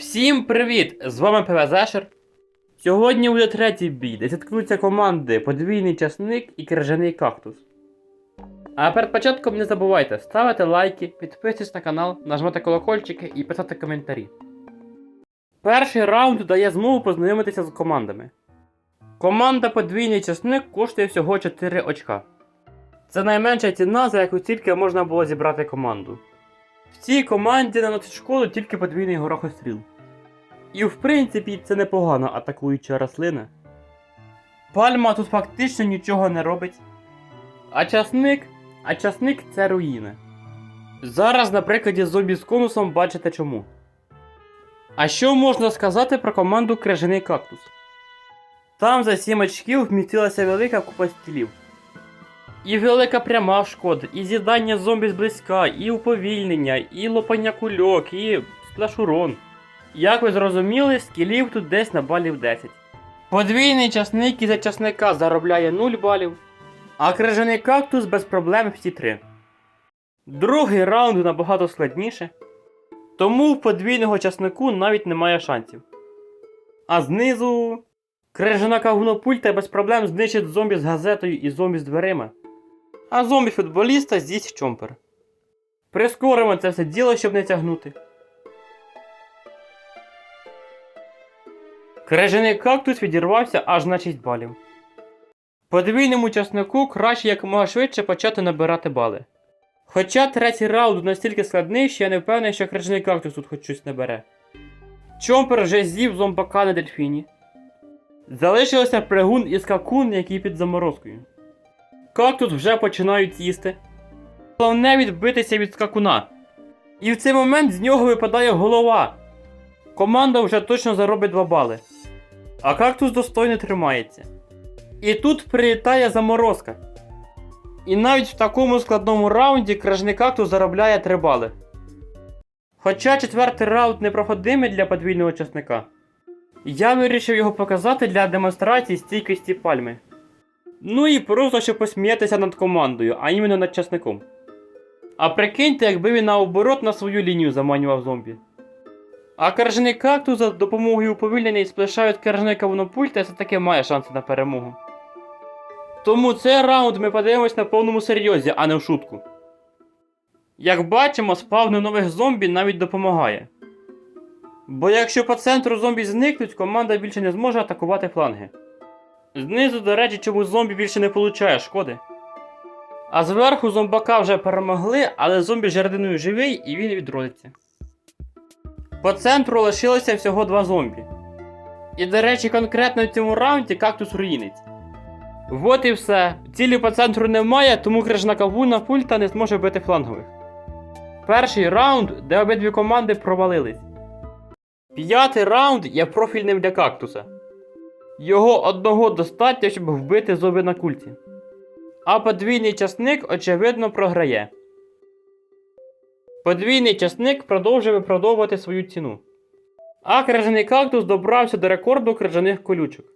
Всім привіт! З вами ПВЗшер. Сьогодні буде третій бій, де зіткнуться команди подвійний часник і крижаний кактус. А перед початком не забувайте ставити лайки, підписуйтесь на канал, нажмати колокольчики і писати коментарі. Перший раунд дає змогу познайомитися з командами. Команда подвійний часник коштує всього 4 очка. Це найменша ціна, за яку тільки можна було зібрати команду. В цій команді наносить шкоду тільки подвійний горохостріл. І в принципі це непогана атакуюча рослина. Пальма тут фактично нічого не робить. А часник. А часник це руїна. Зараз на прикладі зомбі з конусом бачите чому. А що можна сказати про команду крижаний кактус? Там за 7 очків вмістилася велика купа стілів. І велика пряма шкода, і з'їдання зомбі зблизька, і уповільнення, і лопання кульок, і сплешурон. Як ви зрозуміли, скілів тут десь на балів 10. Подвійний часник із-за часника заробляє 0 балів, а крижаний кактус без проблем всі 3. Другий раунд набагато складніше. Тому в подвійного часнику навіть немає шансів. А знизу. Крижана кагунопульта без проблем знищить зомбі з газетою і зомбі з дверима. А зомбі-футболіста з'їсть чомпер. Прискоримо це все діло, щоб не тягнути. Крижаний кактус відірвався аж на 6 балів. Подвійному часнику краще якомога швидше почати набирати бали. Хоча третій раунд настільки складний, що я не впевнений, що крижаний кактус тут хоч щось набере. Чомпер вже з'їв зомбака на дельфіні. Залишилося пригун і скакун, який під заморозкою. Кактус вже починають їсти. Головне відбитися від скакуна. І в цей момент з нього випадає голова. Команда вже точно заробить 2 бали. А кактус достойно тримається. І тут прилітає заморозка. І навіть в такому складному раунді кражний кактус заробляє 3 бали. Хоча четвертий раунд непроходимий для подвійного часника. Я вирішив його показати для демонстрації стійкості пальми. Ну і просто щоб посміятися над командою, а іменно над часником. А прикиньте, якби він наоборот на свою лінію заманював зомбі. А кержаний кактус за допомогою уповільнення і сплешають кержаний кавунопульта все таки має шанси на перемогу. Тому цей раунд ми подивимось на повному серйозі, а не в шутку. Як бачимо, спавни нових зомбі навіть допомагає. Бо якщо по центру зомбі зникнуть, команда більше не зможе атакувати фланги. Знизу, до речі, чому зомбі більше не получає шкоди. А зверху зомбака вже перемогли, але зомбі жердиною живий і він відродиться. По центру лишилося всього два зомбі. І, до речі, конкретно в цьому раунді кактус руїнець. Вот і все. Цілі по центру немає, тому крижна кавуна пульта не зможе бити флангових. Перший раунд, де обидві команди провалились. П'ятий раунд є профільним для кактуса. Його одного достатньо, щоб вбити зоби на культі. А подвійний часник, очевидно, програє. Подвійний часник продовжує виправдовувати свою ціну. А крижаний кактус добрався до рекорду крижаних колючок.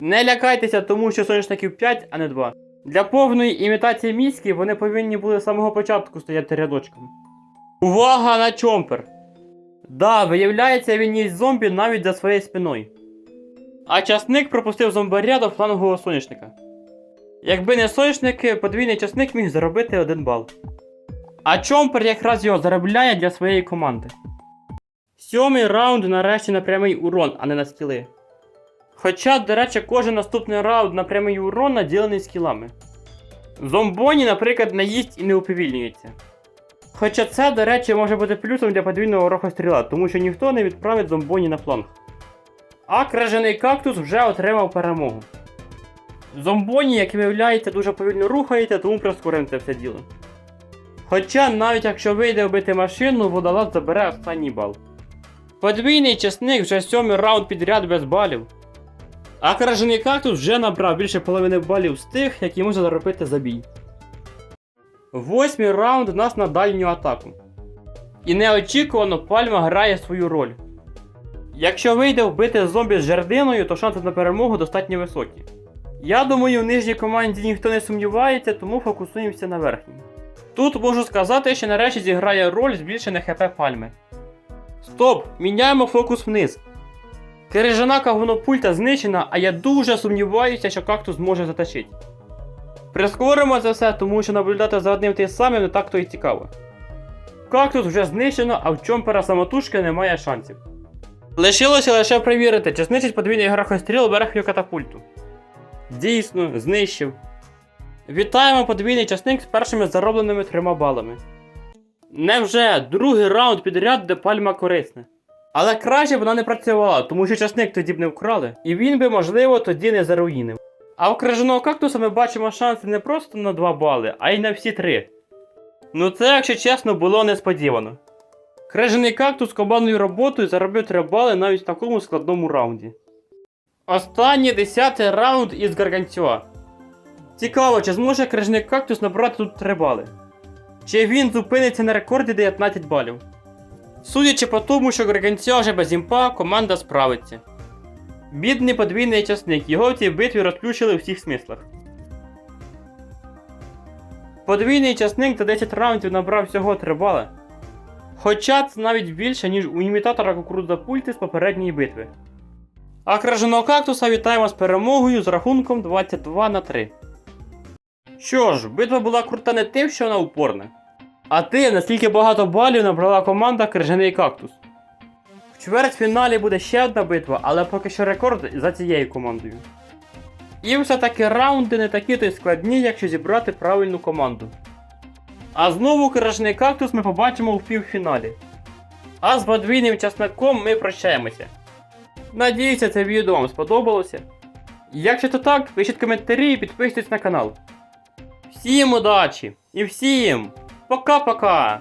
Не лякайтеся, тому що соняшників 5, а не 2. Для повної імітації міськи вони повинні були з самого початку стояти рядочком. Увага на чомпер! Да, виявляється, він їсть зомбі навіть за своєю спиною. А часник пропустив зомбаря до флангового соняшника. Якби не соняшники, подвійний часник міг заробити один бал. А чомпер якраз його заробляє для своєї команди. Сьомий раунд нарешті на прямий урон, а не на скіли. Хоча, до речі, кожен наступний раунд на прямий урон наділений скілами. Зомбоні, наприклад, не їсть і не уповільнюється. Хоча це, до речі, може бути плюсом для подвійного рохостріла, тому що ніхто не відправить зомбоні на фланг. А кражений кактус вже отримав перемогу. Зомбоні, як виявляється, дуже повільно рухається, тому прискоримо це все діло. Хоча, навіть якщо вийде вбити машину, водолаз забере останній бал. Подвійний часник вже сьомий раунд підряд без балів. А кражений кактус вже набрав більше половини балів з тих, які може заробити за бій. Восьмий раунд у нас на дальню атаку. І неочікувано пальма грає свою роль. Якщо вийде вбити зомбі з жердиною, то шанси на перемогу достатньо високі. Я думаю, в нижній команді ніхто не сумнівається, тому фокусуємося на верхній. Тут можу сказати, що нарешті зіграє роль збільшене ХП пальми. Стоп! Міняємо фокус вниз. Крижана кавунопульта знищена, а я дуже сумніваюся, що кактус зможе затащити. Прискоримо це все, тому що наблюдати за одним тим самим не так то і цікаво. Кактус вже знищено, а в чомпера самотужки немає шансів. Лишилося лише перевірити, чи знищить подвійний грахостріл верхню катапульту. Дійсно, знищив. Вітаємо подвійний часник з першими заробленими трьома балами. Невже другий раунд підряд, де пальма корисна. Але краще б вона не працювала, тому що часник тоді б не вкрали, і він би, можливо, тоді не заруїнив. А у крижаного кактуса ми бачимо шанси не просто на 2 бали, а й на всі 3. Ну це, якщо чесно, було несподівано. Крижаний кактус командною роботою заробив 3 бали навіть в такому складному раунді. Останній 10 раунд із Гаргантюа. Цікаво, чи зможе крижаний кактус набрати тут 3 бали. Чи він зупиниться на рекорді 19 балів? Судячи по тому, що Гаргантюа вже без імпа, команда справиться. Бідний подвійний часник, його в цій битві розключили у всіх смислах. Подвійний часник за 10 раундів набрав всього 3 бали. Хоча це навіть більше, ніж у імітатора кукурудза пульти з попередньої битви. А краженого кактуса вітаємо з перемогою з рахунком 22 на 3. Що ж, битва була крута не тим, що вона упорна, а тим, наскільки багато балів набрала команда Крижаний кактус. В чвертьфіналі буде ще одна битва, але поки що рекорд за цією командою. І все-таки раунди не такі то й складні, якщо зібрати правильну команду. А знову крижаний кактус ми побачимо у півфіналі. А з подвійним часником ми прощаємося. Надіюся, це відео вам сподобалося. Якщо то так, пишіть коментарі і підписуйтесь на канал. Всім удачі! І всім пока-пока!